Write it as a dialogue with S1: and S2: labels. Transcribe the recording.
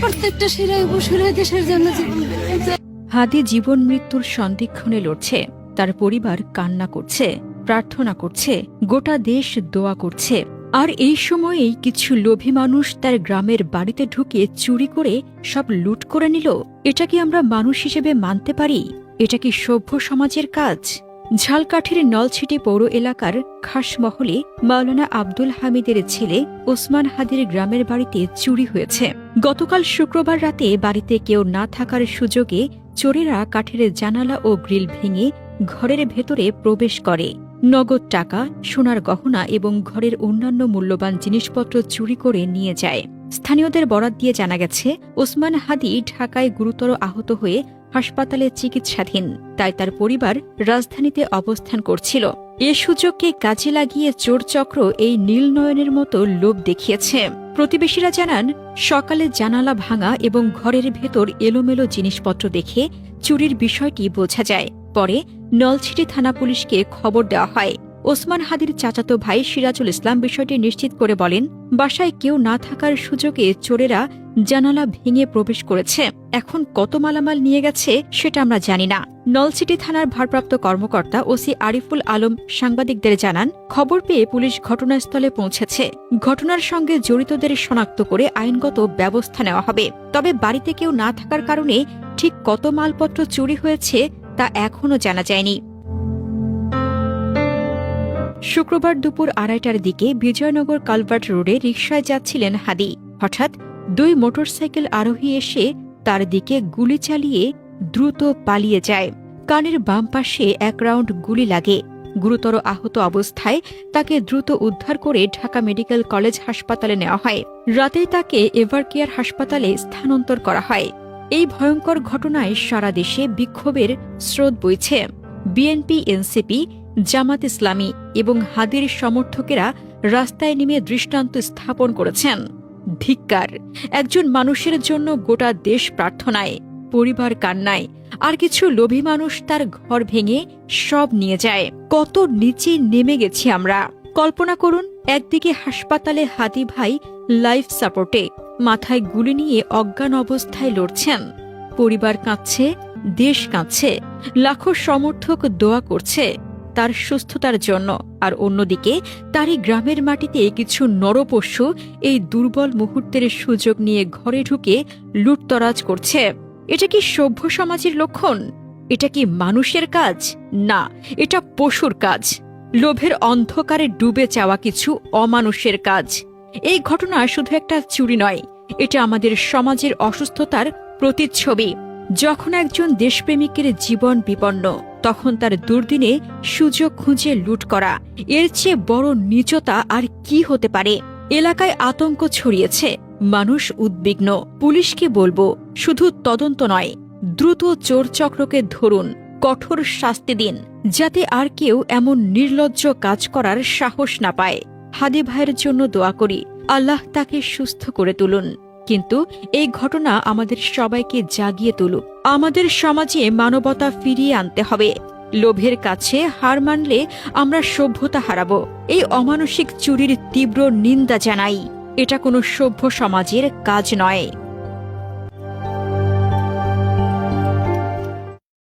S1: প্রত্যেকটা দেশের জন্য জীবন
S2: মৃত্যুর সন্দিক্ষণে লড়ছে, তার পরিবার কান্না করছে, প্রার্থনা করছে, গোটা দেশ দোয়া করছে। আর এই সময়েই কিছু লোভী মানুষ তার গ্রামের বাড়িতে ঢুকে চুরি করে সব লুট করে নিল। এটা কি আমরা মানুষ হিসেবে মানতে পারি? এটা কি সভ্য সমাজের কাজ? ঝালকাঠির নলছিটি পৌর এলাকার খাসমহলে মাওলানা আব্দুল হামিদের ছেলে ওসমান হাদির গ্রামের বাড়িতে চুরি হয়েছে। গতকাল শুক্রবার রাতে বাড়িতে কেউ না থাকার সুযোগে চোরেরা কাঠের জানালা ও গ্রিল ভেঙে ঘরের ভেতরে প্রবেশ করে। নগদ টাকা, সোনার গহনা এবং ঘরের অন্যান্য মূল্যবান জিনিসপত্র চুরি করে নিয়ে যায়। স্থানীয়দের বরাত দিয়ে জানা গেছে, ওসমান হাদি ঢাকায় গুরুতর আহত হয়ে হাসপাতালে চিকিৎসাধীন, তাই তার পরিবার রাজধানীতে অবস্থান করছিল। এ সুযোগকে কাজে লাগিয়ে চোরচক্র এই নীলনয়নের মতো লোভ দেখিয়েছে। প্রতিবেশীরা জানান, সকালে জানালা ভাঙা এবং ঘরের ভেতর এলোমেলো জিনিসপত্র দেখে চুরির বিষয়টি বোঝা যায়। পরে নলছিটি থানা পুলিশকে খবর দেওয়া হয়। ওসমান হাদির চাচাতো ভাই সিরাজুল ইসলাম বিষয়টি নিশ্চিত করে বলেন, বাসায় কেউ না থাকার সুযোগে চোরেরা জানালা ভেঙে প্রবেশ করেছে। এখন কত মালামাল নিয়ে গেছে সেটা আমরা জানি না। নলসিটি থানার ভারপ্রাপ্ত কর্মকর্তা ওসি আরিফুল আলম সাংবাদিকদের জানান, খবর পেয়ে পুলিশ ঘটনাস্থলে পৌঁছেছে। ঘটনার সঙ্গে জড়িতদের শনাক্ত করে আইনগত ব্যবস্থা নেওয়া হবে। তবে বাড়িতে কেউ না থাকার কারণে ঠিক কত মালপত্র চুরি হয়েছে তা এখনও জানা যায়নি। শুক্রবার দুপুর আড়াইটার দিকে বিজয়নগর কালভার্ট রোডে রিকশায় যাচ্ছিলেন হাদি। হঠাৎ দুই মোটরসাইকেল আরোহী এসে তার দিকে গুলি চালিয়ে দ্রুত পালিয়ে যায়। কানের বাম পাশে এক রাউন্ড গুলি লাগে। গুরুতর আহত অবস্থায় তাকে দ্রুত উদ্ধার করে ঢাকা মেডিকেল কলেজ হাসপাতালে নেওয়া হয়। রাতেই তাকে এভারকেয়ার হাসপাতালে স্থানান্তর করা হয়। এই ভয়ঙ্কর ঘটনায় সারা দেশে বিক্ষোভের স্রোত বইছে। বিএনপি, এনসিপি জামাত ইসলামী এবং হাদির সমর্থকেরা রাস্তায় নেমে দৃষ্টান্ত স্থাপন করেছেন। ধিক্কার, একজন মানুষের জন্য গোটা দেশ প্রার্থনায়, পরিবার কান্নায়, আর কিছু লোভী মানুষ তার ঘর ভেঙে সব নিয়ে যায়। কত নিচে নেমে গেছি আমরা। কল্পনা করুন, একদিকে হাসপাতালে হাদি ভাই লাইফ সাপোর্টে, মাথায় গুলি নিয়ে অজ্ঞান অবস্থায় লড়ছেন। পরিবার কাঁদছে, দেশ কাঁদছে, লাখো সমর্থক দোয়া করছে। তার সুস্থতার জন্য। আর অন্যদিকে, তারই গ্রামের মাটিতে কিছু নরপশু এই দুর্বল মুহূর্তের সুযোগ নিয়ে ঘরে ঢুকে লুটতরাজ করছে। এটা কি সভ্য সমাজের লক্ষণ? এটা কি মানুষের কাজ? না, এটা পশুর কাজ। লোভের অন্ধকারে ডুবে চাওয়া কিছু অমানুষের কাজ। এই ঘটনা শুধু একটা চুরি নয়, এটা আমাদের সমাজের অসুস্থতার প্রতিচ্ছবি। যখন একজন দেশপ্রেমিকের জীবন বিপন্ন তখন তার দুর্দিনে সুযোগ খুঁজে লুট করা। এর চেয়ে বড় নিচতা আর কি হতে পারে? এলাকায় আতঙ্ক ছড়িয়েছে। মানুষ উদ্বিগ্ন। পুলিশকে বলব, শুধু তদন্ত নয়, দ্রুত চোর চক্রকে ধরুন, কঠোর শাস্তি দিন, যাতে আর কেউ এমন নির্লজ্জ কাজ করার সাহস না পায়। হাদি ভাইয়ের জন্য দোয়া করি, আল্লাহ তাকে সুস্থ করে তুলুন। কিন্তু এই ঘটনা আমাদের সবাইকে জাগিয়ে তুলুক। আমাদের সমাজে মানবতা ফিরিয়ে আনতে হবে। লোভের কাছে হার মানলে আমরা সভ্যতা হারাবো। এই অমানসিক চুরির তীব্র নিন্দা জানাই। এটা কোনো সভ্য সমাজের কাজ নয়।